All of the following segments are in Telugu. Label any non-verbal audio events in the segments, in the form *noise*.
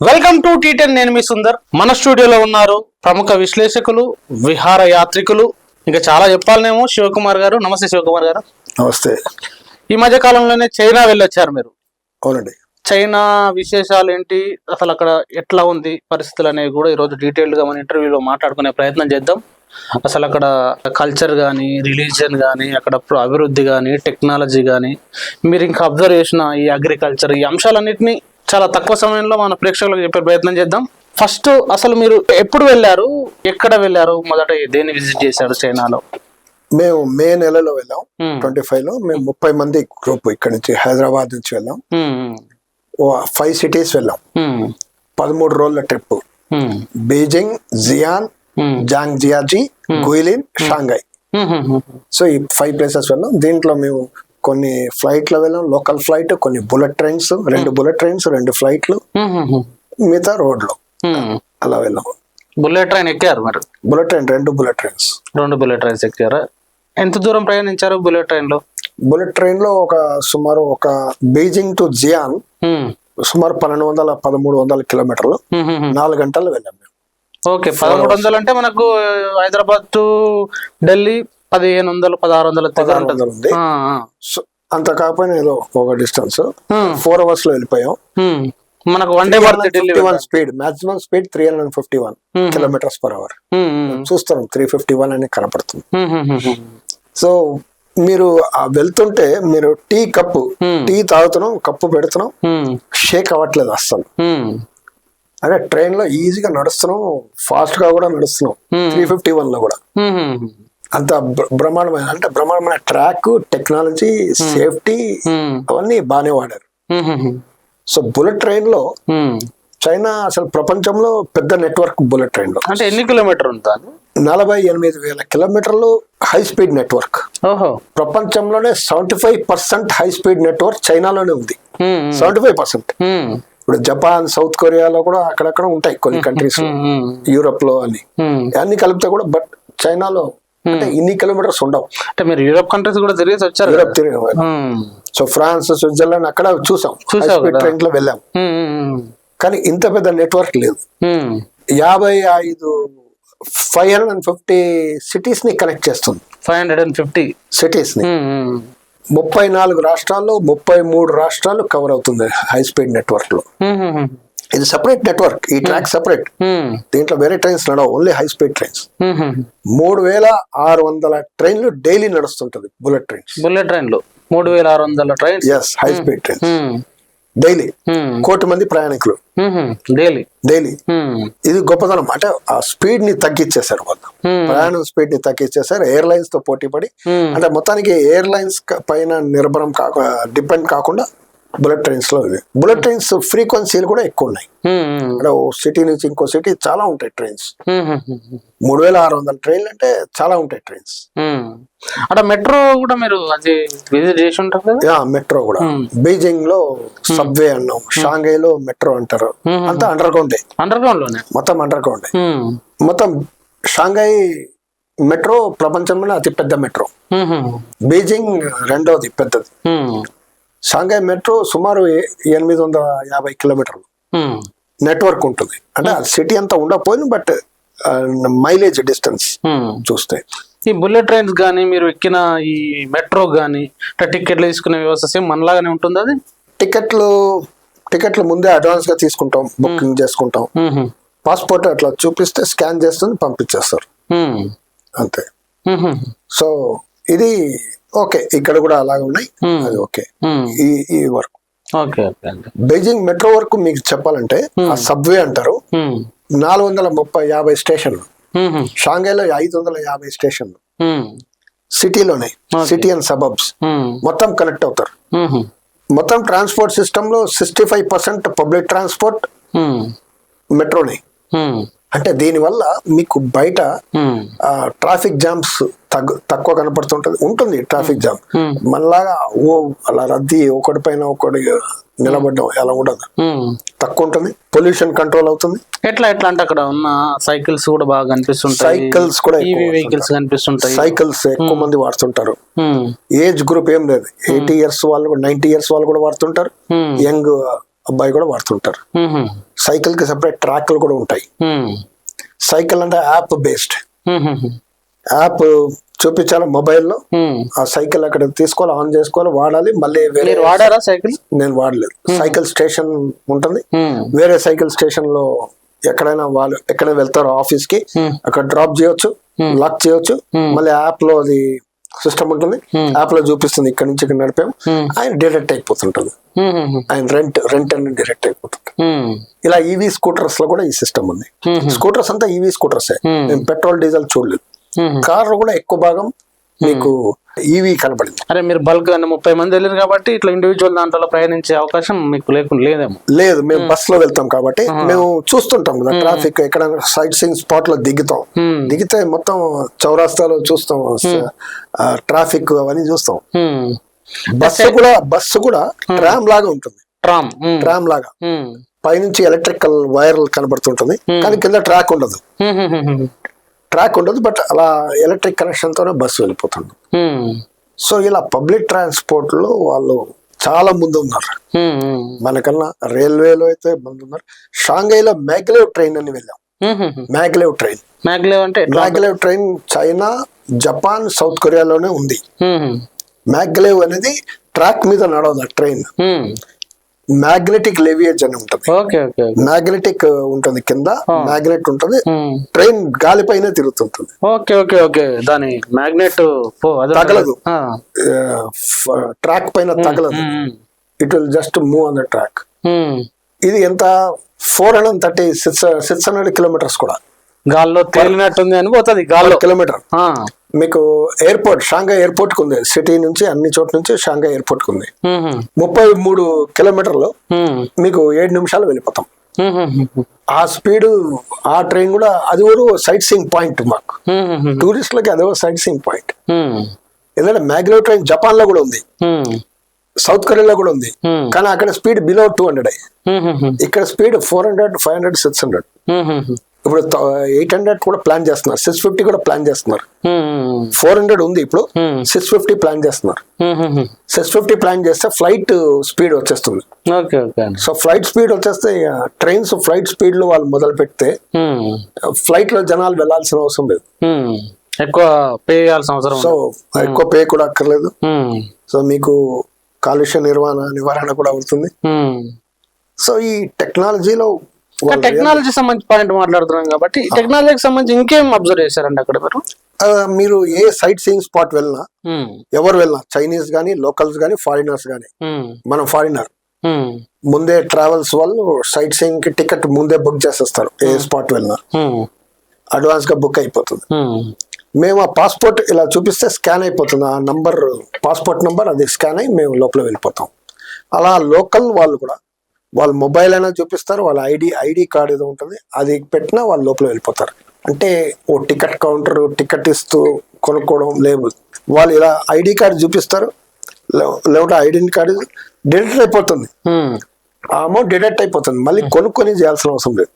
వెల్కమ్ టు టీ టెన్ నేను మీ సుందర్. మన స్టూడియోలో ఉన్నారు ప్రముఖ విశ్లేషకులు విహార యాత్రికులు ఇంకా చాలా చెప్పాలనేమో శివకుమార్ గారు. నమస్తే శివకుమార్ గారు. నమస్తే. ఈ మధ్య కాలంలోనే చైనా వెళ్ళొచ్చారు మీరు. అవునండి. చైనా విశేషాలు ఏంటి? అసలు అక్కడ ఎట్లా ఉంది పరిస్థితులు అనేవి కూడా ఈరోజు డీటెయిల్డ్గా మన ఇంటర్వ్యూలో మాట్లాడుకునే ప్రయత్నం చేద్దాం. అసలు అక్కడ కల్చర్ కానీ రిలీజియన్ కానీ అక్కడ అభివృద్ధి కానీ టెక్నాలజీ కానీ మీరు ఇంకా అబ్జర్వ్ చేసిన ఈ అగ్రికల్చర్ ఈ అంశాలన్నింటినీ చాలా తక్కువ సమయంలో మన ప్రేక్షకులకు చెప్పే ప్రయత్నం చేద్దాం. ఫస్ట్ అసలు మీరు ఎప్పుడు వెళ్ళారు? ఎక్కడ వెళ్ళారు? మొదట దేన్ని విజిట్ చేశారు చైనాలో? మేము మే నెలలో వెళ్ళాం. ట్వంటీ ఫైవ్లో మేము ముప్పై మంది గ్రూప్ ఇక్కడ నుంచి హైదరాబాద్ నుంచి వెళ్ళాం. ఫైవ్ సిటీస్ వెళ్ళాం. పదమూడు రోజుల trip Beijing Xi'an Zhangjiajie Guilin Shanghai. So ఈ ఫైవ్ ప్లేసెస్ వెళ్ళాం. దీంట్లో మేము కొన్ని ఫ్లైట్లో వెళ్ళాం. లోకల్ ఫ్లైట్ కొన్ని బుల్లెట్ ట్రైన్స్ రెండు బుల్లెట్ ట్రైన్స్ రెండు ఫ్లైట్లు ఉమ్, ఉమ్, మిగతా రోడ్లో. అలా వెళ్ళాం. బుల్లెట్ ట్రైన్ ఎక్కారు మరి? బుల్లెట్ ట్రైన్ రెండు బుల్లెట్ ట్రైన్స్ రెండు బుల్లెట్ ట్రైన్స్ ఎక్కారా? ఎంత దూరం ప్రయాణించారు బుల్లెట్ ట్రైన్లో? బుల్లెట్ ట్రైన్లో ఒక సుమారు ఒక బీజింగ్ టు జియాన్ సుమారు పన్నెండు వందల పదమూడు వందల కిలోమీటర్లు. నాలుగు గంటలు వెళ్ళాం మేము. ఓకే పదమూడు వందలు అంటే మనకు హైదరాబాద్ టు ఢిల్లీ పదిహేను వందలు పదహారు వందల దగ్గర పదహారు ఉంటుంది. వందలు ఉంది. సో అంత కాకపోయినా ఏదో ఒక డిస్టెన్స్. ఫోర్ అవర్స్లో వెళ్ళిపోయాం. మనకు వన్ డే పడుతుంది Delhi one speed maximum speed three hundred fifty one. Kilometres per hour చూస్తాం త్రీ ఫిఫ్టీ వన్ అని కనపడుతుంది. సో మీరు వెళ్తుంటే మీరు టీ కప్పు. టీ తాగుతున్నాం కప్పు పెడుతున్నాం షేక్ అవ్వట్లేదు అస్సలు. అంటే ట్రైన్లో ఈజీగా నడుస్తున్నాం ఫాస్ట్గా కూడా నడుస్తున్నాం. త్రీ ఫిఫ్టీ వన్లో కూడా. అంత బ్ర- బ్రహ్మాండమైన అంటే బ్రహ్మాండమైన ట్రాక్ టెక్నాలజీ సేఫ్టీ ఉమ్, అవన్నీ బాగానే వాడారు. ఉమ్, సో బుల్లెట్ ట్రైన్లో. చైనా అసలు ప్రపంచంలో పెద్ద నెట్వర్క్ బుల్లెట్ ట్రైన్లో అంటే ఎన్ని కిలోమీటర్ ఉంటుంది నలభై ఎనిమిది వేల కిలోమీటర్లు హై స్పీడ్ నెట్వర్క్ ప్రపంచంలోనే seventy five percent high speed network చైనాలోనే ఉంది. సెవెంటీ ఫైవ్ పర్సెంట్ ఇప్పుడు జపాన్ సౌత్ కొరియాలో కూడా అక్కడక్కడ ఉంటాయి కొన్ని కంట్రీస్ యూరోప్లో. అని. అన్ని కలిపితే కూడా బట్ చైనాలో అంటే ఇన్ని కిలోమీటర్స్ ఉండవు. అంటే మీరు యూరోప్ కంట్రీస్ కూడా తిరిగేసి వచ్చారు యూరోప్? తిరిగి సో ఫ్రాన్స్ స్విట్జర్లాండ్ అక్కడ చూసాం. ట్రైన్లో వెళ్ళాం. ఉమ్, ఉమ్, కానీ ఇంత పెద్ద నెట్వర్క్ లేదు. యాభై ఐదు ఫైవ్ హండ్రెడ్ అండ్ ఫిఫ్టీ సిటీస్ని కనెక్ట్ చేస్తుంది. Five hundred and fifty. సిటీస్ని. ముప్పై నాలుగు రాష్ట్రాల్లో ముప్పై మూడు రాష్ట్రాలు కవర్ అవుతుంది హై స్పీడ్ నెట్వర్క్లో ఇది సెపరేట్ నెట్వర్క్ ఈ ట్రాక్ సెపరేట్ ఉమ్, దీంట్లో వేరే ట్రైన్స్ నడవు ఓన్లీ హై స్పీడ్ ట్రైన్స్. మూడు వేల ఆరు వందల ట్రైన్లు డైలీ నడుస్తుంటది బుల్లెట్ ట్రైన్స్ బుల్లెట్ ట్రైన్లు మూడు వేల ఆరు వందల trains yes high speed trains daily కోటి మంది ప్రయాణికులు. డైలీ డైలీ ఉమ్, ఇది గొప్పతనం. అంటే ఆ స్పీడ్ని తగ్గించేశారు Hmm. ప్రయాణం స్పీడ్ని తగ్గించేశారు. ఎయిర్లైన్స్తో పోటీ పడి Hmm. అంటే మొత్తానికి ఎయిర్లైన్స్ పైన నిర్భరం కాక డిపెండ్ కాకుండా బుల్లెట్ ట్రైన్స్లో ఇవి బుల్లెట్ ట్రైన్స్ ఫ్రీక్వెన్సీలు కూడా ఎక్కువ ఉన్నాయి. ఉమ్, ఉమ్, అంటే ఓ సిటీ నుంచి ఇంకో సిటీ చాలా ఉంటాయి ట్రైన్స్. మూడు వేల ఆరు వందల ట్రైన్లు అంటే చాలా ఉంటాయి ట్రైన్స్. అక్కడ మెట్రో కూడా మీరు అది విజిట్ చేసి ఉంటారు మెట్రో కూడా. బీజింగ్లో సబ్వే అన్నాం. షాంఘై లో మెట్రో అంటారు. అంతా అండర్ గ్రౌండ్ అండర్ గ్రౌండ్లోనే మొత్తం అండర్ గ్రౌండ్ మొత్తం షాంఘై మెట్రో ప్రపంచంలో అతి పెద్ద మెట్రో బీజింగ్ రెండోది పెద్దది. షాంఘై మెట్రో సుమారు ఎనిమిది వందల యాభై కిలోమీటర్లు. నెట్వర్క్ ఉంటుంది. అంటే సిటీ అంతా ఉండకపోయింది బట్ మైలేజ్ డిస్టెన్స్. చూస్తే. ఈ బుల్లెట్ ట్రైన్స్ కానీ మీరు ఎక్కిన ఈ మెట్రో కానీ టికెట్లు తీసుకునే వ్యవస్థ సేమ్ మనలాగానే ఉంటుంది అది? టికెట్లు టికెట్లు ముందే అడ్వాన్స్గా తీసుకుంటాం బుకింగ్ చేసుకుంటాం. పాస్పోర్ట్ అట్లా చూపిస్తే స్కాన్ చేస్తుంది పంపించేస్తారు. అంతే. సో ఇది ఓకే ఇక్కడ కూడా అలాగే ఉన్నాయి. అది ఓకే. ఈ ఈ వర్క్ బీజింగ్ మెట్రో వరకు మీకు చెప్పాలంటే ఆ సబ్వే అంటారు. నాలుగు వందల ముప్పై యాభై స్టేషన్లు. షాంఘైలో ఐదు వందల యాభై స్టేషన్లు. సిటీలోనే. City and suburbs. మొత్తం కనెక్ట్ అవుతారు. మొత్తం ట్రాన్స్పోర్ట్ సిస్టమ్లో sixty five percent public transport మెట్రోనే. అంటే దీనివల్ల మీకు బయట ట్రాఫిక్ జామ్స్ తగ్గు తక్కువ కనపడుతుంటది. ఉంటుంది ట్రాఫిక్ జామ్. మనలాగా ఓ అలా రద్దీ ఒకటి పైన ఒకటి నిలబడ్డం అలా ఉండదు. తక్కువ ఉంటుంది పొల్యూషన్ కంట్రోల్ అవుతుంది. ఎట్లా ఎట్లా అంటే అక్కడ ఉన్న సైకిల్స్ కూడా బాగా కనిపిస్తుంటాయి. Cycles కూడా వెహికల్స్ కనిపిస్తుంటాయి. సైకిల్స్ ఎక్కువ మంది వాడుతుంటారు. ఏజ్ గ్రూప్ ఏం లేదు. ఎయిటీ ఇయర్స్ వాళ్ళు కూడా నైన్టీ ఇయర్స్ వాళ్ళు కూడా వాడుతుంటారు. యంగ్ అబ్బాయి కూడా వాడుతుంటారు. సైకిల్కి సెపరేట్ ట్రాక్లు కూడా ఉంటాయి. సైకిల్ అంటే యాప్ బేస్డ్. యాప్ చూపించాలి మొబైల్లో. ఆ సైకిల్ అక్కడ తీసుకోవాలి ఆన్ చేసుకోవాలి వాడాలి మళ్ళీ వేరే వాడారా సైకిల్ నేను వాడలేదు సైకిల్ స్టేషన్ ఉంటుంది. వేరే సైకిల్ స్టేషన్లో ఎక్కడైనా వాళ్ళు ఎక్కడ వెళ్తారో ఆఫీస్కి. అక్కడ డ్రాప్ చేయొచ్చు లాక్ చేయొచ్చు మళ్ళీ యాప్లో అది సిస్టమ్ ఉంటుంది యాప్లో చూపిస్తుంది ఇక్కడ నుంచి ఇక్కడ నడిపాం Hmm. ఆయన డైరెక్ట్ అయిపోతుంటుంది. ఆయన రెంట్ రెంట్ అని డైరెక్ట్ అయిపోతుంది. ఇలా ఈవీ స్కూటర్స్లో కూడా ఈ సిస్టమ్ ఉంది. స్కూటర్స్ అంతా ఈవీ స్కూటర్స్. మేము పెట్రోల్ డీజిల్ చూడలేదు. కార్ కూడా ఎక్కువ భాగం మీకు ఈవీ కనబడింది అరే మీరు బల్క్ అంటే ముప్పై మంది వెళ్ళారు కాబట్టి ఇట్లా ఇండివిజువల్ దాంట్లో ప్రయాణించే అవకాశం మీకు లేకుండా లేదేమో. లేదు మేము బస్లో వెళ్తాం కాబట్టి మేము చూస్తుంటాం కదా ట్రాఫిక్ ఎక్కడ సైట్ సీయింగ్ స్పాట్లో దిగుతాం. దిగితే మొత్తం చౌరాస్తాలో చూస్తాం ట్రాఫిక్ అవన్నీ చూస్తాం. బస్సు కూడా బస్సు కూడా ట్రామ్ లాగా ఉంటుంది. ట్రామ్. ట్రామ్ లాగా. పైనుంచి ఎలక్ట్రికల్ వైర్ కనబడుతుంటుంది కానీ కింద ట్రాక్ ఉండదు. ట్రాక్ ఉండదు బట్ అలా ఎలక్ట్రిక్ కనెక్షన్ తోనే బస్సు వెళ్ళిపోతుంది. సో ఇలా పబ్లిక్ ట్రాన్స్పోర్ట్లో వాళ్ళు చాలా ముందు ఉన్నారు. మనకన్నా రైల్వేలో అయితే ముందు ఉన్నారు షాంఘైలో మ్యాగ్లేవ్ ట్రైన్ అని వెళ్ళాం. మ్యాగ్లేవ్ ట్రైన్ మ్యాగ్లేవ్ అంటే? Maglev train China Japan South కొరియాలోనే ఉంది. మ్యాగ్లేవ్ అనేది ట్రాక్ మీద నడవదు ఆ ట్రైన్. మ్యాగ్నెటిక్ లెవియేజ్ అని ఉంటుంది. మ్యాగ్నెటిక్ ఉంటుంది కింద మ్యాగ్నెట్ ఉంటుంది. ట్రైన్ గాలిపైనే తిరుగుతుంటుంది. Okay okay okay. దాని మ్యాగ్నెట్ తగలదు. ట్రాక్ పైన తగలదు. It will just move on the track. ఇది ఎంత? Four hundred thirty six six hundred kilometres కూడా. గాల్లో తేలినట్టుంది అని పోతుంది గాల్లో. కిలోమీటర్. మీకు ఎయిర్పోర్ట్ షాంఘై ఎయిర్పోర్ట్కు ఉంది సిటీ నుంచి అన్ని చోట్ల నుంచి షాంఘై ఎయిర్పోర్ట్కు ఉంది. ముప్పై మూడు కిలోమీటర్లు. మీకు ఏడు నిమిషాలు వెళ్ళిపోతాం. ఆ స్పీడ్ ఆ ట్రైన్ కూడా అది కూడా సైట్ సీయింగ్ పాయింట్ మాకు. టూరిస్టులకి అదే సైట్ సీయింగ్ పాయింట్. ఎందుకంటే మ్యాగ్లో ట్రైన్ జపాన్లో కూడా ఉంది. సౌత్ కొరియాలో కూడా ఉంది. కానీ అక్కడ స్పీడ్ బిలో టూ హండ్రెడ్. ఇక్కడ speed four hundred five hundred six hundred. ఇప్పుడు ఎయిట్ హండ్రెడ్ కూడా ప్లాన్ చేస్తున్నారు సిక్స్ ఫిఫ్టీ కూడా ప్లాన్ చేస్తున్నారు. ఫోర్ హండ్రెడ్ ఉంది ఇప్పుడు Hmm. సిక్స్ ఫిఫ్టీ ప్లాన్ చేస్తున్నారు. సిక్స్ ఫిఫ్టీ ప్లాన్ చేస్తే ఫ్లైట్ స్పీడ్ వచ్చేస్తుంది సో ఫ్లైట్ స్పీడ్ వచ్చేస్తే ట్రైన్స్ ఫ్లైట్ స్పీడ్లో వాళ్ళు మొదలు పెడితే. ఫ్లైట్లో జనాలు వెళ్ళాల్సిన అవసరం లేదు. ఎక్కువ పే చేయాల్సిన అవసరం సో ఎక్కువ పే కూడా అక్కర్లేదు. సో మీకు కాలుష్య నిర్వహణ నివారణ కూడా అవుతుంది. సో ఈ టెక్నాలజీలో టెక్నాలజీ సంబంధించి పాయింట్ మాట్లాడుతున్నాం కాబట్టి టెక్నాలజీకి సంబంధించి ఇంకేం అబ్జర్వ్ చేశారండి అక్కడ మీరు మీరు ఏ సైట్ సీయింగ్ స్పాట్ వెళ్ళినా. ఎవరు వెళ్ళినా చైనీస్ కానీ లోకల్స్ కానీ ఫారినర్స్ మ్మ్. మనం ఫారినర్. ముందే ట్రావెల్స్ వాళ్ళు సైట్ సీయింగ్కి టికెట్ ముందే బుక్ చేసేస్తారు ఏ స్పాట్ వెళ్ళినా. అడ్వాన్స్గా బుక్ అయిపోతుంది మ్మ్. ఆ పాస్పోర్ట్ ఇలా చూపిస్తే స్కాన్ అయిపోతుంది ఆ నంబర్ పాస్పోర్ట్ నంబర్ అది స్కాన్ అయ్యి మేము లోపల వెళ్ళిపోతాం అలా లోకల్ వాళ్ళు కూడా వాళ్ళ మొబైల్ అయినా చూపిస్తారు వాళ్ళ ఐడి ఐడి కార్డ్ ఏదో ఉంటుంది అది పెట్టినా వాళ్ళు లోపల వెళ్ళిపోతారు. అంటే ఓ టికెట్ కౌంటర్ టికెట్ ఇస్తూ కొనుక్కోవడం లేదు. వాళ్ళు ఇలా ఐడి కార్డు చూపిస్తారు లేకుంటే ఐడెంటి కార్డు డిడక్ట్ అయిపోతుంది. ఆ అమౌంట్ డిడక్ట్ అయిపోతుంది. మళ్ళీ కొనుక్కొని చేయాల్సిన అవసరం లేదు.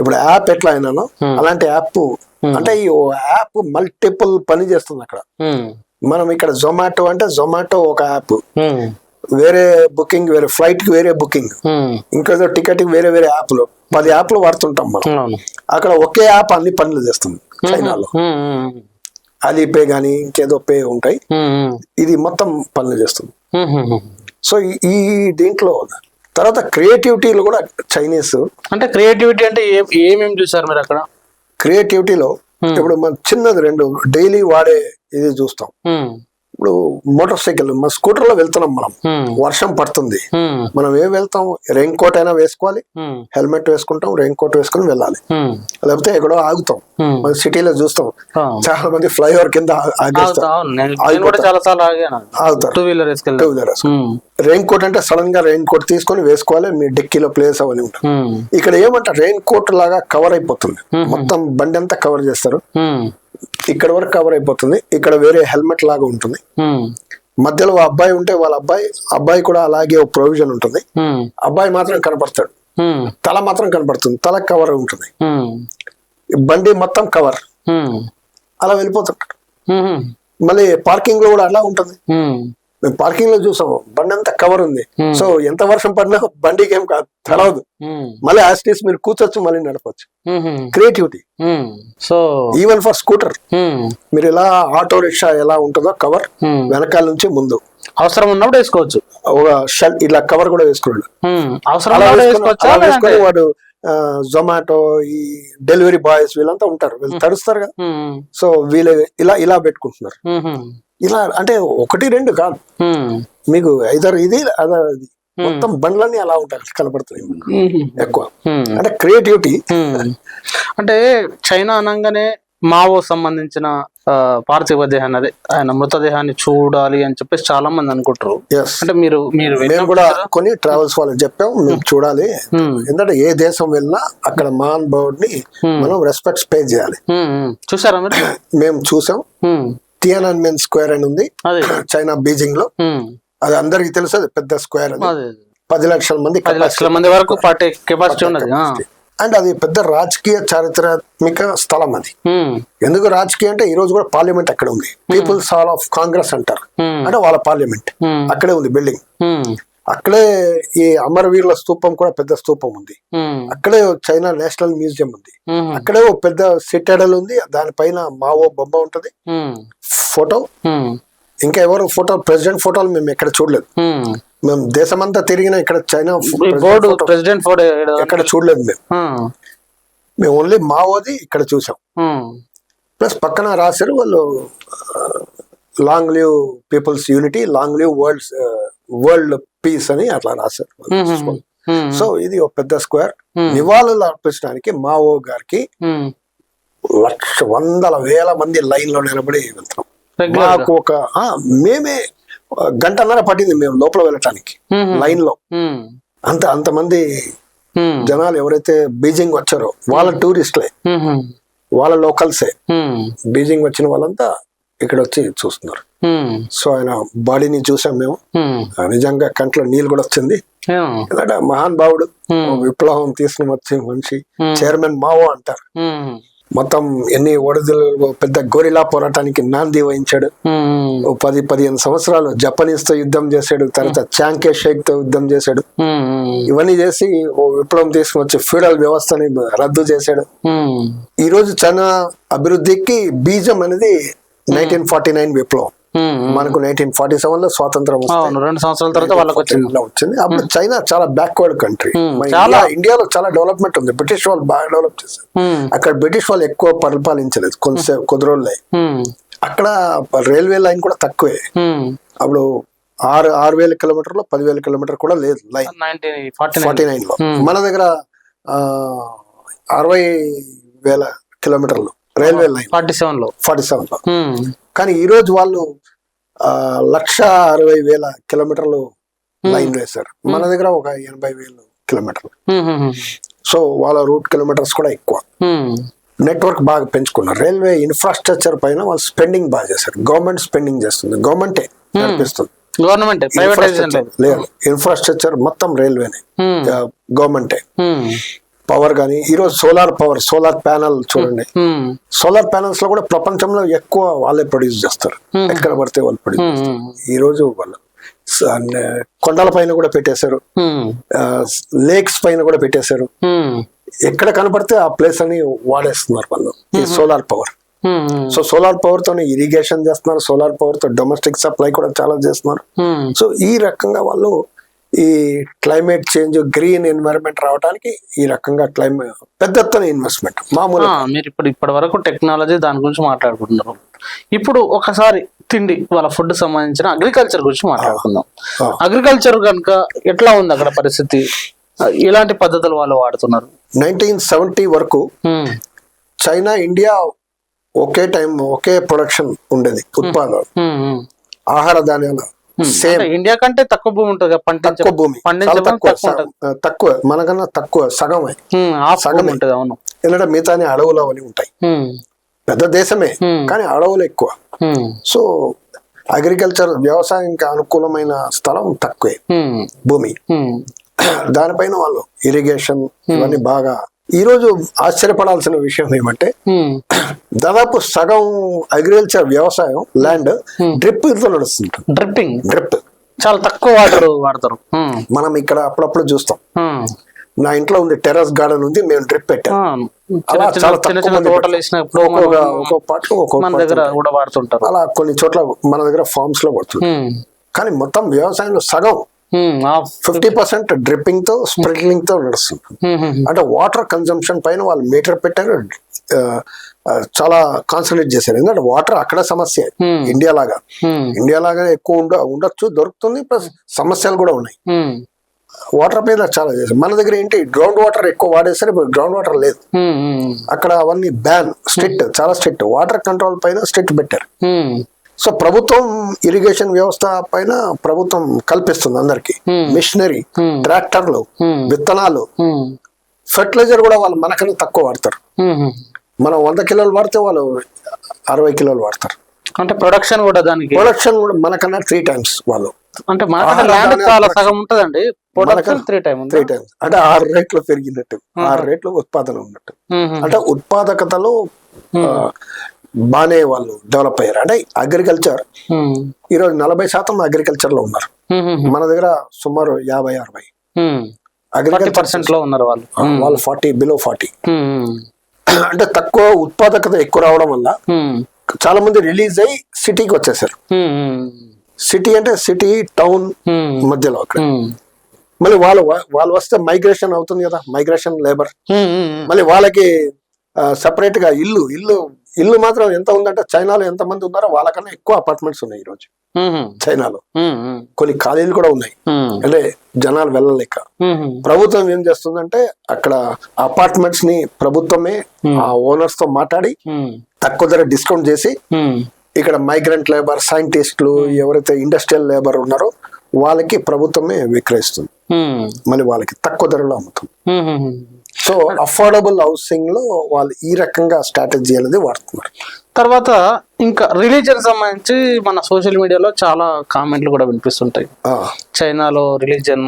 ఇప్పుడు యాప్ ఎట్లా అయినానో అలాంటి యాప్ అంటే ఈ యాప్ మల్టిపుల్ పని చేస్తుంది అక్కడ. మనం ఇక్కడ జొమాటో అంటే జొమాటో ఒక యాప్. వేరే బుకింగ్ వేరే ఫ్లైట్కి వేరే బుకింగ్. ఇంకేదో టికెట్కి వేరే వేరే యాప్లు. పది యాప్లు వాడుతుంటాం మనం. అక్కడ ఒకే యాప్ అన్ని పనులు చేస్తుంది చైనాలో. అది పే కానీ ఇంకేదో పే ఉంటాయి. ఇది మొత్తం పనులు చేస్తుంది. సో ఈ- దీంట్లో తర్వాత క్రియేటివిటీలు కూడా చైనీస్. అంటే క్రియేటివిటీ అంటే ఏ- ఏమేం చూసారు మీరు అక్కడ? క్రియేటివిటీలో ఇప్పుడు మన చిన్నది రెండు డైలీ వాడే ఇది చూస్తాం. ఇప్పుడు మోటార్ సైకిల్ మన స్కూటర్లో వెళ్తున్నాం మనం. వర్షం పడుతుంది. మనం ఏం వెళ్తాం? రెయిన్ కోట్ అయినా వేసుకోవాలి. హెల్మెట్ వేసుకుంటాం రెయిన్ కోట్ వేసుకుని వెళ్ళాలి. లేకపోతే ఎక్కడో ఆగుతాం. మన సిటీలో చూస్తాం. చాలా మంది ఫ్లైఓవర్ కింద ఆగుతారు. టూ వీలర్ రెయిన్ కోట్ అంటే సడన్గా రెయిన్ కోట్ తీసుకొని వేసుకోవాలి మీ డిక్కీలో ప్లేస్ అవన్నీ ఉంటుంది. ఇక్కడ ఏమంటారు రెయిన్ కోట్ లాగా కవర్ అయిపోతుంది. మొత్తం బండి అంతా కవర్ చేస్తారు. ఇక్కడ వరకు కవర్ అయిపోతుంది. ఇక్కడ వేరే హెల్మెట్ లాగా ఉంటుంది. మధ్యలో ఓ అబ్బాయి ఉంటే వాళ్ళ అబ్బాయి అబ్బాయి కూడా అలాగే ఒక ప్రొవిజన్ ఉంటుంది. అబ్బాయి మాత్రం కనపడతాడు. తల మాత్రం కనపడుతుంది. తల కవర్ ఉంటుంది. బండి మొత్తం కవర్ అలా వెళ్ళిపోతుంటాడు మళ్ళీ పార్కింగ్లో కూడా అలా ఉంటుంది. మేము పార్కింగ్లో చూసాము బండి అంతా కవర్ ఉంది. Hmm. సో ఎంత వర్షం పడినా బండికి ఏం కాదు తడవదు. ఉమ్, మళ్ళీ యాస్టీస్ మీరు కూర్చొచ్చు మళ్ళీ నడపచ్చు. Creativity. So even for scooter మీరు ఎలా ఆటో రిక్షా ఎలా ఉంటుందో కవర్ ఉమ్. వెనకాల నుంచి ముందు. అవసరం ఉన్నప్పుడు వేసుకోవచ్చు. ఒక షెల్ ఇట్లా కవర్ కూడా ఉమ్, అవసరం వాడు జొమాటో ఈ డెలివరీ బాయ్స్ వీళ్ళంతా ఉంటారు. వీళ్ళు తడుస్తారు కదా సో వీళ్ళు ఇలా ఇలా పెట్టుకుంటున్నారు. ఇలా అంటే ఒకటి రెండు కాదు. మీకు ఐదర్ ఇది అదర్ ఇది. మొత్తం బండ్లన్నీ అలా ఉంటాయి ఉమ్, ఎక్కువ. అంటే క్రియేటివిటీ. అంటే చైనా అనగానే మావో సంబంధించిన పార్థివ దేహాన్ని అదే ఆయన మృతదేహాన్ని చూడాలి అని చెప్పేసి చాలా మంది అనుకుంటారు అంటే మీరు మీరు మేము కూడా కొన్ని ట్రావెల్స్ వాళ్ళకి చెప్పాం మేము చూడాలి. ఉమ్, ఎందుకంటే ఏ దేశం వెళ్ళినా అక్కడ మహాన్ని మనం రెస్పెక్ట్స్ పే చేయాలి. చూసారా మీరు? *clears throat* మేము చూసాం. తియానన్మెన్ స్క్వేర్ అని ఉంది. చైనా బీజింగ్ *clears throat* లో. అది అందరికి తెలుసు అది పెద్ద స్క్వేర్ అదే పది లక్షల మంది పది లక్షల మంది వరకు పార్టీ కెపాసిటీ ఉన్నది. అండ్ అది పెద్ద రాజకీయ చారిత్రాత్మక స్థలం అది. ఎందుకు రాజకీయ అంటే ఈ రోజు కూడా పార్లమెంట్ అక్కడ ఉంది. పీపుల్స్ హాల్ ఆఫ్ కాంగ్రెస్ అంటారు. అంటే వాళ్ళ పార్లమెంట్. అక్కడే ఉంది బిల్డింగ్. అక్కడే ఈ అమరవీరుల స్తూపం కూడా పెద్ద స్తూపం ఉంది. అక్కడే చైనా నేషనల్ మ్యూజియం ఉంది. అక్కడే ఒక పెద్ద సిటాడల్ ఉంది. దానిపైన మావో బొమ్మ ఉంటది. ఫోటో. ఇంకా ఎవరు ఫోటో ప్రెసిడెంట్ ఫోటోలు మేము ఎక్కడ చూడలేదు. మేము దేశమంతా తిరిగిన ఇక్కడ చైనా బోర్డు ప్రెసిడెంట్ ఫోటో ఎక్కడ చూడలేదు మేము మేము ఓన్లీ మావోది ఇక్కడ చూసాం. ప్లస్ పక్కన రాశారు వాళ్ళు long live peoples unity long live world world peace అని అట్లా రాశారు సో ఇది ఒక పెద్ద స్క్వేర్. నివాళులు అర్పించడానికి మావో గారికి. లక్ష వందల వేల మంది లైన్లో నిలబడి వెళ్తాం. మాకు ఒక మేమే గంటన్నర పట్టింది మేము లోపల వెళ్ళటానికి లైన్లో అంత అంతమంది జనాలు ఎవరైతే బీజింగ్ వచ్చారో వాళ్ళ టూరిస్టులే. వాళ్ళ లోకల్సే. బీజింగ్ వచ్చిన వాళ్ళంతా ఇక్కడ వచ్చి చూస్తున్నారు సో ఆయన బాడీని చూసాం మేము. నిజంగా కంట్లో నీళ్ళు కూడా వచ్చింది? ఎందుకంటే మహాన్ భావుడు. విప్లవం తీసుకుని వచ్చే మనిషి. చైర్మన్ మావో అంటారు. మొత్తం ఎన్ని ఒడిదులు పెద్ద గొరిలా పోరాటానికి నాంది వహించాడు. ఓ పది పదిహేను సంవత్సరాలు జపనీస్తో యుద్ధం చేశాడు తర్వాత చాంకే షేక్తో యుద్ధం చేశాడు. ఇవన్నీ చేసి ఓ విప్లవం తీసుకుని వచ్చి ఫ్యూడల్ వ్యవస్థని రద్దు చేశాడు. ఈ రోజు చైనా అభివృద్ధికి బీజం అనేది నైన్టీన్ ఫార్టీ నైన్ విప్లవం. మనకు నైన్టీన్ ఫార్టీ సెవెన్లో స్వాతంత్రం రెండు సంవత్సరాల తర్వాత వాళ్ళకి వచ్చింది. వచ్చింది. అప్పుడు చైనా చాలా బ్యాక్వర్డ్ కంట్రీ చాలా. ఇండియాలో చాలా డెవలప్మెంట్ ఉంది. బ్రిటిష్ వాళ్ళు బాగా డెవలప్ చేశారు. అక్కడ బ్రిటిష్ వాళ్ళు ఎక్కువ పరిపాలించలేదు. కొంతసేపు కొద్ది రోజులే. అక్కడ రైల్వే లైన్ కూడా తక్కువే. అప్పుడు ఆరు ఆరు వేల కిలోమీటర్లు పదివేల కిలోమీటర్ కూడా లేదు లైన్ 1949. Forty nine. లో. మన దగ్గర అరవై వేల కిలోమీటర్లు. Railway line. 47 లో ఫార్టీ సెవెన్లో కానీ ఈ రోజు వాళ్ళు లక్ష అరవై వేల కిలోమీటర్లు లైన్ వేశారు. మన దగ్గర ఒక ఎనభై వేలు కిలోమీటర్లు. సో వాళ్ళ రూట్ కిలోమీటర్స్ కూడా ఎక్కువ. నెట్వర్క్ బాగా పెంచుకున్నారు. రైల్వే ఇన్ఫ్రాస్ట్రక్చర్ పైన వాళ్ళు స్పెండింగ్ బాగా చేశారు. గవర్నమెంట్ స్పెండింగ్ చేస్తుంది. గవర్నమెంటే నడిపిస్తుంది. గవర్నమెంట్ లేదు. ఇన్ఫ్రాస్ట్రక్చర్ మొత్తం రైల్వేనే. గవర్నమెంటే. పవర్ కానీ ఈరోజు సోలార్ పవర్ సోలార్ ప్యానల్ చూడండి. సోలార్ ప్యానల్స్లో కూడా ప్రపంచంలో ఎక్కువ వాళ్ళే ప్రొడ్యూస్ చేస్తారు. Hmm. ఎక్కడ పడితే వాళ్ళు ప్రొడ్యూస్ ఈ రోజు వాళ్ళు కొండల పైన కూడా పెట్టేశారు. లేక్స్ పైన కూడా పెట్టేశారు. ఎక్కడ కనపడితే ఆ ప్లేస్ అని వాడేస్తున్నారు వాళ్ళు. ఈ solar power so solar power తోనే ఇరిగేషన్ చేస్తున్నారు. సోలార్ పవర్తో డొమెస్టిక్ సప్లై కూడా చాలా చేస్తున్నారు. సో ఈ రకంగా వాళ్ళు ఈ క్లైమేట్ చేంజ్ గ్రీన్ ఎన్వైరన్మెంట్ రావడానికి ఈ రకంగా క్లైమేట్ పెద్ద ఎత్తున ఇన్వెస్ట్మెంట్ మామూలు మీరు ఇప్పుడు ఇప్పటి వరకు టెక్నాలజీ దాని గురించి మాట్లాడుకుంటున్నారు ఇప్పుడు ఒకసారి తిండి వాళ్ళ ఫుడ్ సంబంధించిన అగ్రికల్చర్ గురించి మాట్లాడుకుందాం. అగ్రికల్చర్ కనుక ఎట్లా ఉంది అక్కడ పరిస్థితి? ఎలాంటి పద్ధతులు వాళ్ళు వాడుతున్నారు? నైన్టీన్ సెవెంటీ వరకు చైనా ఇండియా ఒకే టైం ఒకే ప్రొడక్షన్ ఉండేది ఉత్పాదన. ఆహార ధాన్యాలు. సేమ్ ఇండియా కంటే తక్కువ భూమి ఉంటుంది పండించే తక్కువ భూమి. తక్కువ తక్కువ సగం- మనకన్నా తక్కువ భూమి సగమే. ఉంటుంది అవును. ఎందుకంటే మిగతాని అడవులు అవన్నీ ఉంటాయి. పెద్ద దేశమే. కానీ అడవులు ఎక్కువ. సో అగ్రికల్చర్ వ్యవసాయానికి అనుకూలమైన స్థలం తక్కువే. భూమి. దానిపైన వాళ్ళు ఇరిగేషన్ ఇవన్నీ బాగా ఈ రోజు ఆశ్చర్యపడాల్సిన విషయం ఏమంటే దాదాపు సగం అగ్రికల్చర్ వ్యవసాయం ల్యాండ్ డ్రిప్తో నడుస్తుంది డ్రిప్పింగ్? డ్రిప్. చాలా తక్కువ వాటర్ వాడతారు. మనం ఇక్కడ అప్పుడప్పుడు చూస్తాం. నా ఇంట్లో ఉంది టెర్రస్ గార్డెన్ ఉంది మేము డ్రిప్ పెట్టాం. అలా చాలా తోటలు. వేసినప్పుడు ఒక్కొక్క ఒక్కొక్క పాటలు ఒక్కొక్క మన దగ్గర కూడా వాడుతుంటారు. అలా కొన్ని చోట్ల మన దగ్గర ఫార్మ్స్లో పడుతుంది. కానీ మొత్తం వ్యవసాయంలో సగం ఫిఫ్టీ పర్సెంట్ డ్రిప్పింగ్తో స్ప్రింక్లింగ్తో నడుస్తుంది అంటే వాటర్ కన్సంప్షన్ పైన వాళ్ళు మీటర్ పెట్టారు చాలా కాన్సన్ట్రేట్ చేశారు. ఎందుకంటే వాటర్ అక్కడ సమస్య. ఇండియా లాగా. ఇండియా లాగా ఎక్కువ ఉండ ఉండొచ్చు దొరుకుతుంది ప్లస్ సమస్యలు కూడా ఉన్నాయి. వాటర్ మీద చాలా చేశారు. మన దగ్గర ఏంటి గ్రౌండ్ వాటర్ ఎక్కువ వాడేసరి ఇప్పుడు గ్రౌండ్ వాటర్ లేదు. అక్కడ అవన్నీ బ్యాన్ స్ట్రిక్ట్ చాలా స్ట్రిక్ట్. వాటర్ కంట్రోల్ పైన స్ట్రిక్ట్ పెట్టారు. సో ప్రభుత్వం ఇరిగేషన్ వ్యవస్థ పైన ప్రభుత్వం కల్పిస్తుంది అందరికి. Hmm. Machinery Hmm. ట్రాక్టర్లు Hmm. విత్తనాలు. ఫెర్టిలైజర్ కూడా వాళ్ళు మనకన్నా తక్కువ వాడతారు. మనం వంద కిలోలు వాడితే వాళ్ళు అరవై కిలోలు వాడతారు. అంటే ప్రొడక్షన్ కూడా దానికి ప్రొడక్షన్ కూడా మనకన్నా త్రీ టైమ్స్ వాళ్ళు. అంటే ల్యాండ్ చాలా. సగం ఉంటదండి. త్రీ టైం ఉంది? త్రీ టైమ్స్ అంటే ఆరు రేట్లు పెరిగినట్టు. ఆరు రేట్లు ఉత్పాదన ఉన్నట్టు. అంటే ఉత్పాదకతలో బాగానే వాళ్ళు డెవలప్ అయ్యారు. అంటే అగ్రికల్చర్ ఈరోజు నలభై శాతం అగ్రికల్చర్లో ఉన్నారు. మన దగ్గర సుమారు యాభై అరవై. అగ్రికల్చర్లో ఉన్నారు వాళ్ళు. వాళ్ళు ఫార్టీ బిలో ఫార్టీ. అంటే తక్కువ ఉత్పాదకత ఎక్కువ రావడం వల్ల చాలా మంది రిలీజ్ అయ్యి సిటీకి వచ్చేసారు. సిటీ అంటే సిటీ టౌన్ మధ్యలో అక్కడ. మళ్ళీ వాళ్ళు వాళ్ళు వస్తే మైగ్రేషన్ అవుతుంది కదా మైగ్రేషన్ లేబర్ మళ్ళీ వాళ్ళకి సపరేట్గా ఇల్లు ఇల్లు ఇల్లు మాత్రం ఎంత ఉందంటే చైనాలో ఎంత మంది ఉన్నారో వాళ్ళకన్నా ఎక్కువ అపార్ట్మెంట్స్ ఉన్నాయి ఈరోజు చైనాలో. కొన్ని ఖాళీలు కూడా ఉన్నాయి. అంటే జనాలు వెళ్ళలేక. ప్రభుత్వం ఏం చేస్తుందంటే అక్కడ అపార్ట్మెంట్స్ని ప్రభుత్వమే ఆ ఓనర్స్తో మాట్లాడి తక్కువ ధర డిస్కౌంట్ చేసి ఇక్కడ మైగ్రెంట్ లేబర్ సైంటిస్టులు ఎవరైతే ఇండస్ట్రియల్ లేబర్ ఉన్నారో వాళ్ళకి ప్రభుత్వమే విక్రయిస్తుంది. మళ్ళీ వాళ్ళకి తక్కువ ధరలో అమ్ముతుంది. సో అఫోర్డబుల్ హౌసింగ్లో వాళ్ళు ఈ రకంగా స్ట్రాటజీ అనేది వాడుతున్నారు. తర్వాత ఇంకా రిలీజియన్ సంబంధించి మన సోషల్ మీడియాలో చాలా కామెంట్లు కూడా వినిపిస్తుంటాయి. చైనాలో రిలీజియన్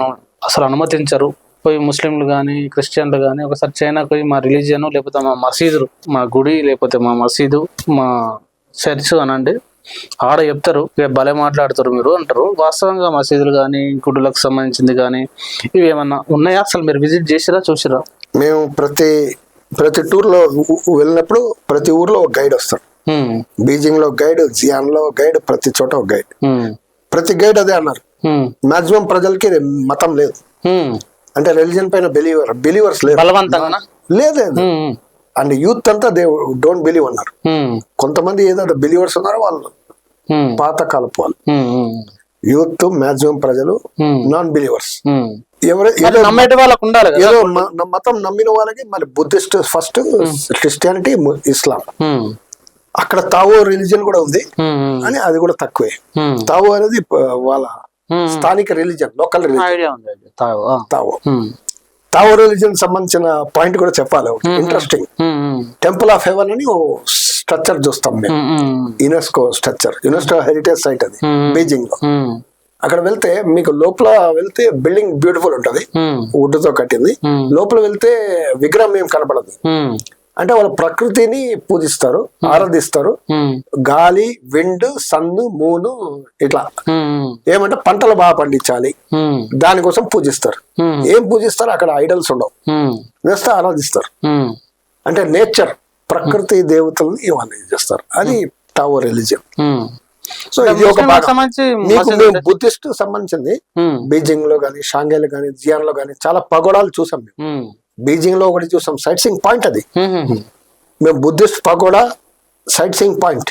అసలు అనుమతించరు. పోయి ముస్లింలు కానీ క్రిస్టియన్లు కానీ ఒకసారి చైనాకు పోయి మా రిలీజియన్ లేకపోతే మా మసీదు మా గుడి లేకపోతే మా మసీదు మా చర్చ్ అనండి ఆడ చెప్తారు. భలే మాట్లాడతారు మీరు అంటారు. వాస్తవంగా మసీదులు కానీ గుడులకు సంబంధించింది కానీ ఇవి ఏమన్నా ఉన్నాయా? అసలు మీరు విజిట్ చేసిరా చూసిరా? మేము ప్రతి ప్రతి టూర్లో ఊ- వెళ్ళినప్పుడు ప్రతి ఊర్లో ఒక గైడ్ వస్తాడు. బీజింగ్లో గైడ్ జియాన్లో గైడ్ ప్రతి చోట ఒక గైడ్. ప్రతి గైడ్ అదే అన్నారు. మాక్సిమం ప్రజలకి మతం లేదు. అంటే రిలీజన్ పైన బిలీవర్ బిలీవర్స్ లేదే హ్మ్, అండ్ యూత్ అంతా దే డోంట్ బిలీవ్ అన్నారు. కొంతమంది ఏదంటే బిలీవర్స్ ఉన్నారో వాళ్ళు హ్మ్, పాత కాలపు వాళ్ళు యూత్ మాక్సిమం ప్రజలు నాన్ బిలీవర్స్. ఎవరు నమ్మేటి వాళ్ళకు ఉండాలి ఏదో మతం నమ్మిన వాళ్ళకి మరి బుద్ధిస్ట్ ఫస్ట్ క్రిస్టియానిటీ ఇస్లాం. అక్కడ తావో రిలీజియన్ కూడా ఉంది. అని అది కూడా తక్కువే. తావో అనేది వాళ్ళ. స్థానిక రిలీజియన్ లోకల్ అది. తావు. తావో. రిలీజియన్ సంబంధించిన పాయింట్ కూడా చెప్పాలి ఇంట్రెస్టింగ్ టెంపుల్ ఆఫ్ హెవెన్ అని ఓ స్ట్రక్చర్ చూస్తాం మేము. UNESCO structure. UNESCO heritage site అది. బీజింగ్లో అక్కడ వెళ్తే మీకు లోపల వెళ్తే బిల్డింగ్ బ్యూటిఫుల్ ఉంటది. వుడ్తో కట్టింది. లోపల వెళ్తే విగ్రహం ఏం కనపడదు. అంటే వాళ్ళు ప్రకృతిని పూజిస్తారు ఆరాధిస్తారు. గాలి విండ్ సన్ మూన్ ఇట్లా. ఏమంటే పంటలు బాగా పండించాలి. దానికోసం పూజిస్తారు. ఏం పూజిస్తారు? అక్కడ ఐడల్స్ ఉండవు. జస్ట్ ఆరాధిస్తారు. అంటే నేచర్ ప్రకృతి దేవతలను ఇవన్నీ చేస్తారు. అది టావో రిలీజియన్. సో ఇది ఒక మీకు బుద్ధిస్ట్ సంబంధించింది బీజింగ్లో గానీ షాంఘైలో గానీ జియాన్లో గానీ చాలా పగోడాలు చూసాం మేము. బీజింగ్లో ఒకటి చూసాం సైట్ సింగ్ పాయింట్ అది. మేము బుద్ధిస్ట్ పగోడా సైట్ సింగ్ పాయింట్.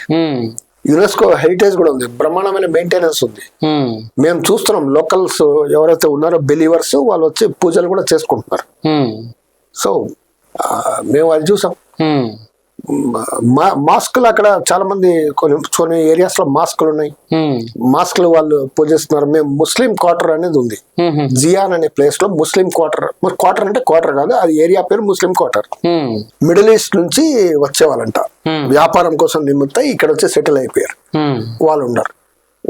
యునెస్కో హెరిటేజ్ కూడా ఉంది బ్రహ్మాండమైన మెయింటెనెన్స్ ఉంది. మేము చూస్తున్నాం లోకల్స్ ఎవరైతే ఉన్నారో బిలీవర్స్ వాళ్ళు వచ్చి పూజలు కూడా చేసుకుంటున్నారు. సో మేము అది చూసాం. మా- మాస్కులు అక్కడ చాలా మంది కొన్ని కొన్ని ఏరియాస్లో మాస్కులు ఉన్నాయి. మాస్కులు వాళ్ళు పూజిస్తున్నారు మేము ముస్లిం క్వార్టర్ అనేది ఉంది. జియాన్ అనే ప్లేస్లో ముస్లిం క్వార్టర్. క్వార్టర్ అంటే క్వార్టర్ కాదు అది ఏరియా పేరు ముస్లిం క్వార్టర్. మిడిల్ ఈస్ట్ నుంచి వచ్చేవాళ్ళంట. వ్యాపారం కోసం నిమిత్తం ఇక్కడ వచ్చి సెటిల్ అయిపోయారు. వాళ్ళు ఉన్నారు.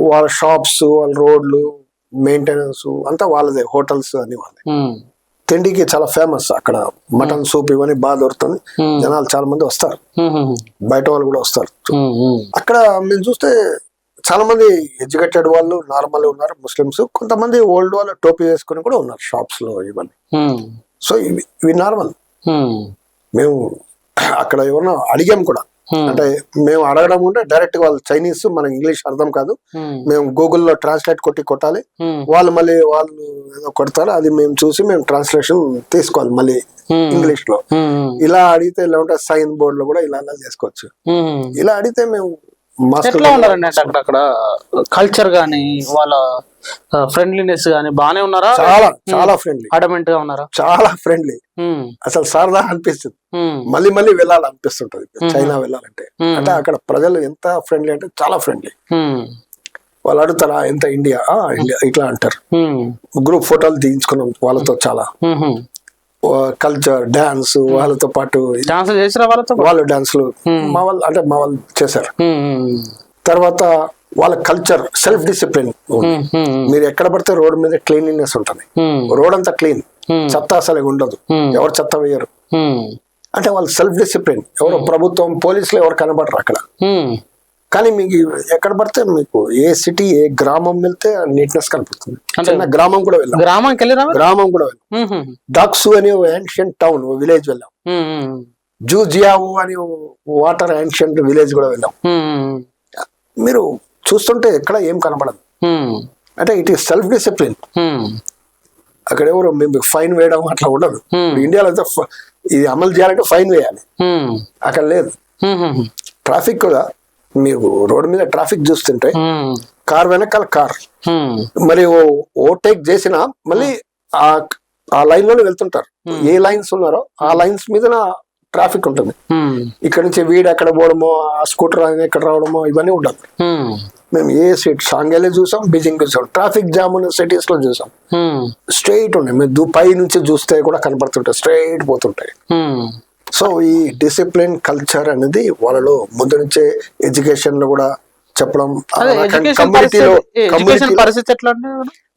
వాళ్ళ షాప్స్ వాళ్ళ రోడ్లు మెయింటెనెన్స్ అంతా వాళ్ళదే హోటల్స్ అని వాళ్ళే తిండికి చాలా ఫేమస్ అక్కడ మటన్ సూప్ ఇవన్నీ బాగా దొరుకుతుంది. జనాలు చాలా మంది వస్తారు. బయట వాళ్ళు కూడా వస్తారు. అక్కడ మేము చూస్తే చాలా మంది ఎడ్యుకేటెడ్ వాళ్ళు నార్మల్ ఉన్నారు ముస్లిమ్స్. కొంతమంది ఓల్డ్ వాళ్ళు టోపీ వేసుకుని కూడా ఉన్నారు షాప్స్లో ఇవన్నీ. సో ఇవి ఇవి నార్మల్ మేము. అక్కడ ఎవరన్నా అడిగాం కూడా. అంటే మేము అడగడం ఉంటే డైరెక్ట్ వాళ్ళు చైనీస్ మనకి ఇంగ్లీష్ అర్థం కాదు. మేము గూగుల్లో ట్రాన్స్లేట్ కొట్టి కొట్టాలి. వాళ్ళు మళ్ళీ వాళ్ళు ఏదో కొడతారు అది మేము చూసి మేము ట్రాన్స్లేషన్ తీసుకోవాలి మళ్ళీ ఇంగ్లీష్లో. ఇలా అడిగితే ఇలా ఉంటుంది సైన్ బోర్డ్లో కూడా ఇలా చేసుకోవచ్చు. ఇలా అడిగితే మేము ఎట్లా ఉన్నారండి అక్కడ అక్కడ కల్చర్ గానీ వాళ్ళ ఫ్రెండ్లీనెస్ గానీ బానే ఉన్నారా? చాలా చాలా ఫ్రెండ్లీ అడమెంట్గా ఉన్నారా? చాలా ఫ్రెండ్లీ ఉమ్, అసలు సరదా అనిపిస్తుంది. ఉమ్, మళ్ళీ మళ్ళీ వెళ్ళాలనిపిస్తుంటది. చైనా వెళ్ళాలంటే. అంటే అక్కడ ప్రజలు ఎంత ఫ్రెండ్లీ అంటే చాలా ఫ్రెండ్లీ వాళ్ళు అడుగుతారా ఎంత ఇండియా? ఇండియా ఇట్లా అంటారు. గ్రూప్ ఫోటోలు తీయించుకున్నాం వాళ్ళతో చాలా. కల్చర్ డాన్స్ వాళ్ళతో పాటు డాన్స్ వాళ్ళతో వాళ్ళు డాన్స్లు మా వాళ్ళు అంటే మా వాళ్ళు చేశారు. ఉమ్, తర్వాత వాళ్ళ కల్చర్ సెల్ఫ్ డిసిప్లిన్ మీరు ఎక్కడ పడితే రోడ్ మీద క్లీన్లీనెస్ ఉంటుంది. రోడ్ అంతా క్లీన్ Hmm. చెత్త అసలు ఉండదు. Hmm. ఎవరు చెత్త వేయరు. అంటే వాళ్ళు సెల్ఫ్ డిసిప్లిన్ ఎవరు ప్రభుత్వం పోలీసులు ఎవరు కనబడరు అక్కడ. కానీ మీకు ఎక్కడ పడితే మీకు ఏ సిటీ ఏ గ్రామం వెళ్తే నీట్నెస్ కనపడుతుంది. చిన్న గ్రామం కూడా వెళ్ళాం. గ్రామానికి వెళ్ళిరా మీరు? గ్రామం కూడా వెళ్ళాం. డాక్సు అనే ఏన్షియంట్ టౌన్ విలేజ్ వెళ్ళాం. జూజియావు అని వాటర్ ఏన్షియంట్ విలేజ్ కూడా వెళ్ళాం. మీరు చూస్తుంటే ఎక్కడ ఏం కనబడదు ఉమ్, అంటే ఇట్ ఈస్ సెల్ఫ్ డిసిప్లిన్ అక్కడ ఎవరు మేము ఫైన్ వేయడం అట్లా ఉండదు. ఇండియాలో అయితే ఇది అమలు చేయాలంటే ఫైన్ వేయాలి. అక్కడ లేదు. ట్రాఫిక్ కూడా మీరు రోడ్డు మీద ట్రాఫిక్ చూస్తుంటే కార్ వెనకాల కార్. మరి ఓవర్టేక్ చేసినా మళ్ళీ ఆ ఆ లైన్లోనే వెళ్తుంటారు ఏ లైన్స్ ఉన్నారో ఆ లైన్స్ మీద ట్రాఫిక్ ఉంటుంది. ఇక్కడ నుంచి వీడు ఎక్కడ పోవడమో ఆ స్కూటర్ ఆయన ఎక్కడ రావడమో ఇవన్నీ ఉండదు ఉమ్, మేము ఏ సిటీ షాంఘైలో చూసాం బీజింగ్ చూసాం ట్రాఫిక్ జామ్ ఉన్న సిటీస్లో చూసాం స్ట్రైట్ ఉన్నాయి మేము పై నుంచి చూస్తే కూడా కనబడుతుంటాయి స్ట్రైట్ పోతుంటాయి. సో ఈ డిసిప్లిన్ కల్చర్ అనేది వాళ్ళలో ముందు నుంచే ఎడ్యుకేషన్లో కూడా చెప్పడం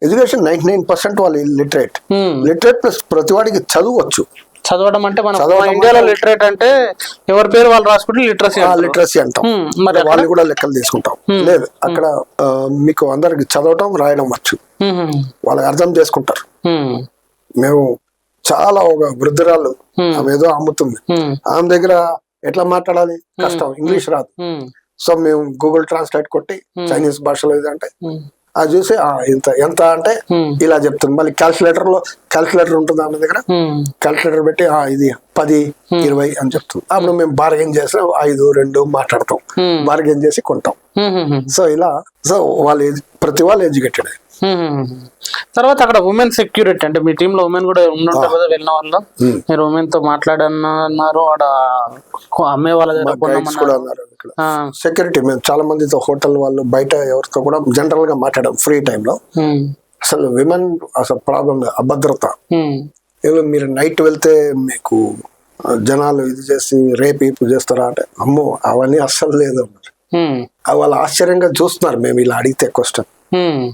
ఎడ్యుకేషన్ నైన్టీ నైన్ పర్సెంట్ వాళ్ళు లిటరేట్ లిటరేట్ ప్లస్ ప్రతి వాడికి చదవచ్చు. చదవడం అంటే మనం ఇండియాలో లిటరేట్ అంటే ఎవరి పేరు వాళ్ళు రాసుకుంటే లిటరసీ లిటరసీ అంటాం. మరి? వాళ్ళు కూడా లెక్కలు తీసుకుంటాం. లేదు అక్కడ మీకు అందరికి చదవటం రాయడం వచ్చు. వాళ్ళకి అర్థం చేసుకుంటారు. మేము చాలా ఒక వృద్ధురాలు. ఆమె ఏదో అమ్ముతుంది. ఆమె దగ్గర ఎట్లా మాట్లాడాలి? కష్టం. ఇంగ్లీష్ రాదు. సో మేము గూగుల్ ట్రాన్స్లేట్ కొట్టి చైనీస్ భాషలో ఇది అంటే అది చూసి ఇంత ఎంత అంటే ఇలా చెప్తుంది. మళ్ళీ క్యాల్కులేటర్లో క్యాల్కులేటర్ ఉంటుంది ఆమె దగ్గర. క్యాల్కులేటర్ పెట్టి ఆ ఇది పది ఇరవై అని చెప్తుంది. అప్పుడు మేము బార్గెన్ చేసి ఐదు రెండు మాట్లాడతాం. బార్గెన్ చేసి కొంటాం. సో ఇలా సో వాళ్ళు ప్రతి వాళ్ళు ఎడ్యుకేటెడ్. తర్వాత అక్కడ ఉమెన్ సెక్యూరిటీ అంటే మీ టీమ్లో ఉమెన్ కూడా ఉండుంటారు కదా వెళ్ళిన వాళ్ళు మీరు ఉమెన్తో మాట్లాడన్నారు ఆడ అమ్మే వాళ్ళ సెక్యూరిటీ మేము చాలా మందితో హోటల్ వాళ్ళు బయట ఎవరితో కూడా జనరల్గా మాట్లాడాం ఫ్రీ టైంలో అసలు విమెన్ అసలు ప్రాబ్లం అభద్రత. మీరు నైట్ వెళ్తే మీకు జనాలు ఇది చేసి రేపు ఇప్పుడు చేస్తారా అంటే అమ్మో అవన్నీ అస్సలు లేదు అన్నారు. వాళ్ళు ఆశ్చర్యంగా చూస్తున్నారు మేము ఇలా అడిగితే క్వశ్చన్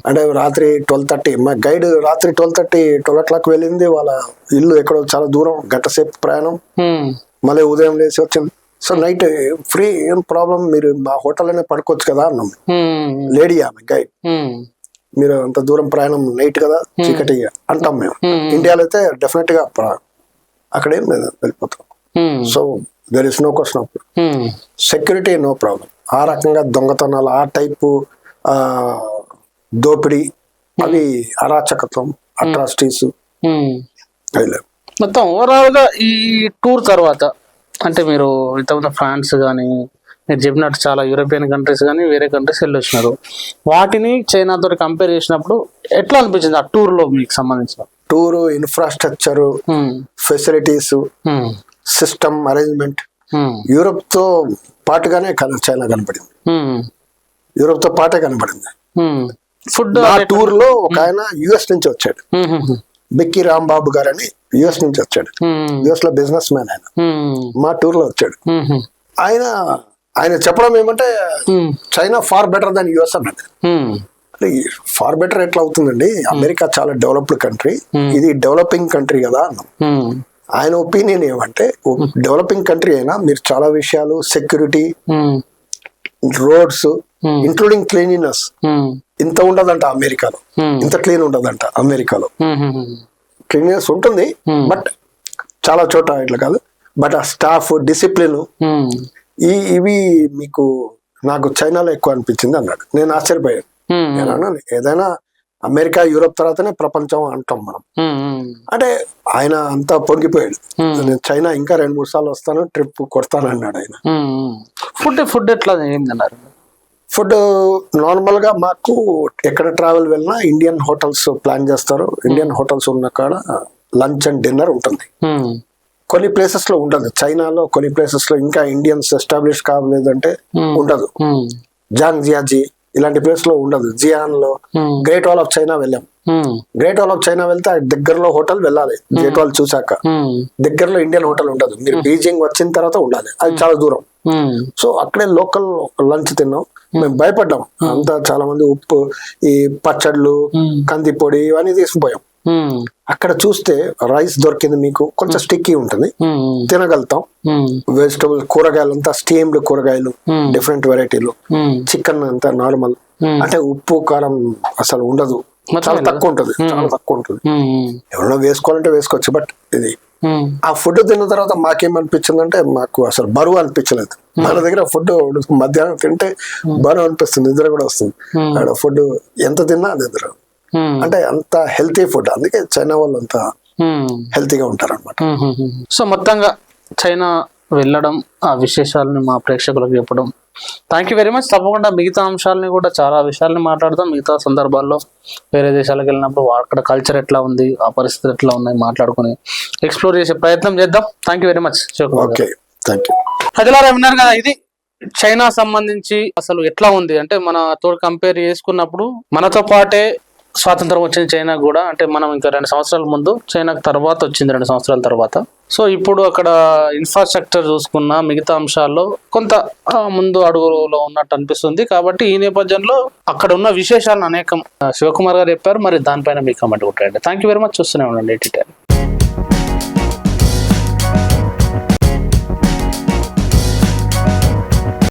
అంటే రాత్రి ట్వెల్వ్ థర్టీ మా గైడ్ రాత్రి twelve thirty twelve o'clock వెళ్ళింది. వాళ్ళ ఇల్లు ఎక్కడో చాలా దూరం గంట సేపు ప్రయాణం. ఉమ్, మళ్ళీ ఉదయం లేచి వచ్చింది. సో నైట్ ఫ్రీ ఏం ప్రాబ్లం మీరు మా హోటల్లోనే పడుకోవచ్చు కదా అన్నాం. లేడీ ఆమె గైడ్ మీరు అంత దూరం ప్రయాణం నైట్ కదా చీకటి అంటాం మేము. Hmm. ఇండియాలో అయితే డెఫినెట్గా అక్కడేం లేదు వెళ్ళిపోతాం. So there is no question security no problem ఆ రకంగా దొంగతనాలు ఆ టైపు ఆ దోపిడీ అవి అరాచకత్వం అట్రాసిటీస్ ఉమ్. అవి లేవు మొత్తం ఓవరాల్గా ఈ టూర్ తర్వాత అంటే మీరు ఇంతకుముందు ఫ్రాన్స్ కానీ మీరు చెప్పినట్టు చాలా యూరోపియన్ కంట్రీస్ కానీ వేరే కంట్రీస్ వెళ్ళి వచ్చినారు వాటిని చైనా తోటి కంపేర్ చేసినప్పుడు ఎట్లా అనిపించింది ఆ టూర్లో మీకు సంబంధించిన? Tour infrastructure facilities system arrangement యూరోప్తో పాటుగానే చైనా కనపడింది. యూరోప్తో పాటే కనపడింది. ఫుడ్ నా టూర్లో ఒక ఆయన యుఎస్ నుంచి వచ్చాడు. బిక్కీ రాంబాబు గారు అని యుఎస్ నుంచి వచ్చాడు. యుఎస్లో బిజినెస్ మ్యాన్ ఆయన. మా టూర్లో వచ్చాడు. ఆయన ఆయన చెప్పడం ఏమంటే China far better than US అన్నది. ఫార్ బెటర్ ఎట్లా అవుతుందండి? అమెరికా చాలా డెవలప్డ్ కంట్రీ. ఇది డెవలపింగ్ కంట్రీ కదా అన్నాం. ఆయన ఒపీనియన్ ఏమంటే డెవలపింగ్ కంట్రీ అయినా మీరు చాలా విషయాలు సెక్యూరిటీ రోడ్స్. ఇంక్లూడింగ్ క్లీనినెస్ ఇంత ఉండదంట అమెరికాలో. ఇంత క్లీన్ ఉండదంట అమెరికాలో. క్లీనినెస్ ఉంటుంది. బట్ చాలా చోట ఇట్లా కాదు. బట్ ఆ స్టాఫ్ డిసిప్లిన్ ఈ ఇవి మీకు నాకు చైనాలో ఎక్కువ అనిపించింది అన్నాడు. నేను ఆశ్చర్యపోయాను. నేను అన్నాను ఏదైనా అమెరికా యూరోప్ తర్వాతనే ప్రపంచం అంటాం మనం. అంటే ఆయన అంతా పొంగిపోయాడు. నేను చైనా ఇంకా రెండు మూడు సార్లు వస్తాను ట్రిప్ కొడతాను అన్నాడు ఆయన. ఫుడ్ ఫుడ్ ఎట్లా ఏందన్నారు ఫుడ్ నార్మల్గా మాకు ఎక్కడ ట్రావెల్ వెళ్ళినా ఇండియన్ హోటల్స్ ప్లాన్ చేస్తారు. ఇండియన్ హోటల్స్ ఉన్న కాడ లంచ్ అండ్ డిన్నర్ ఉంటుంది. ఉమ్, కొన్ని ప్లేసెస్లో ఉండదు. చైనాలో కొన్ని ప్లేసెస్లో ఇంకా ఇండియన్స్ ఎస్టాబ్లిష్ కావలేదంటే Hmm. ఉండదు. జాంగ్ జియాజీ ఇలాంటి ప్లేస్లో ఉండదు. జియాన్లో గ్రేట్ వాల్ ఆఫ్ చైనా వెళ్ళాం. గ్రేట్ వాల్ ఆఫ్ చైనా వెళ్తే దగ్గరలో హోటల్ వెళ్ళాలి. గ్రేట్ వాల్ చూసాక దగ్గరలో ఇండియన్ హోటల్ ఉండదు మీరు బీజింగ్ వచ్చిన తర్వాత ఉండాలి. అది చాలా దూరం. సో అక్కడే లోకల్ లంచ్ తిన్నాం. మేము భయపడ్డాం. అంతా చాలా మంది ఉప్పు ఈ పచ్చళ్ళు. కంది పొడి ఇవన్నీ తీసుకుపోయాం. అక్కడ చూస్తే రైస్ దొరికింది మీకు. కొంచెం స్టిక్కీ ఉంటుంది. తినగలుగుతాం. వెజిటబుల్ కూరగాయలు అంతా స్టీమ్డ్ కూరగాయలు. డిఫరెంట్ వెరైటీలు చికెన్ అంతా నార్మల్. అంటే ఉప్పు కారం అసలు ఉండదు. చాలా. తక్కువ ఉంటుంది చాలా తక్కువ ఉంటుంది ఎవరైనా వేసుకోవాలంటే వేసుకోవచ్చు బట్ ఇది ఆ ఫుడ్ తిన్న తర్వాత మాకేమనిపించింది అంటే మాకు అసలు బరువు అనిపించలేదు. మన దగ్గర ఫుడ్ మధ్యాహ్నం తింటే బరువు అనిపిస్తుంది నిద్ర కూడా వస్తుంది. అక్కడ ఫుడ్ ఎంత తిన్నా నిద్ర అంటే అంత హెల్తీ ఫుడ్. అందుకే చైనా వాళ్ళు అంత. హెల్తీగా ఉంటారు అనమాట సో మొత్తంగా చైనా వెళ్ళడం ఆ విశేషాలని మా ప్రేక్షకులకు చెప్పడం థ్యాంక్ యూ వెరీ మచ్ తప్పకుండా మిగతా అంశాలని కూడా చాలా విషయాల్ని మాట్లాడదాం. మిగతా సందర్భాల్లో వేరే దేశాలకు వెళ్ళినప్పుడు అక్కడ కల్చర్ ఎట్లా ఉంది ఆ పరిస్థితులు ఎట్లా ఉన్నాయి మాట్లాడుకుని ఎక్స్ప్లోర్ చేసే ప్రయత్నం చేద్దాం. థ్యాంక్ యూ వెరీ మచ్ ప్రజలారా విన్నారు కదా ఇది చైనా సంబంధించి అసలు ఎట్లా ఉంది? అంటే మన తో కంపేర్ చేసుకున్నప్పుడు మనతో పాటే స్వాతంత్రం వచ్చింది చైనా కూడా. అంటే మనం ఇంకా రెండు సంవత్సరాల ముందు చైనాకు తర్వాత వచ్చింది రెండు సంవత్సరాల తర్వాత. సో ఇప్పుడు అక్కడ ఇన్ఫ్రాస్ట్రక్చర్ చూసుకున్న మిగతా అంశాల్లో కొంత ముందు అడుగులో ఉన్నట్టు అనిపిస్తుంది. కాబట్టి ఈ నేపథ్యంలో అక్కడ ఉన్న విశేషాలను అనేకం శివకుమార్ గారు చెప్పారు. మరి దానిపైన మీ కమెంట్ కొట్టండి. థ్యాంక్ యూ వెరీ మచ్ చూస్తూనే ఉండండి. ఎయిటీ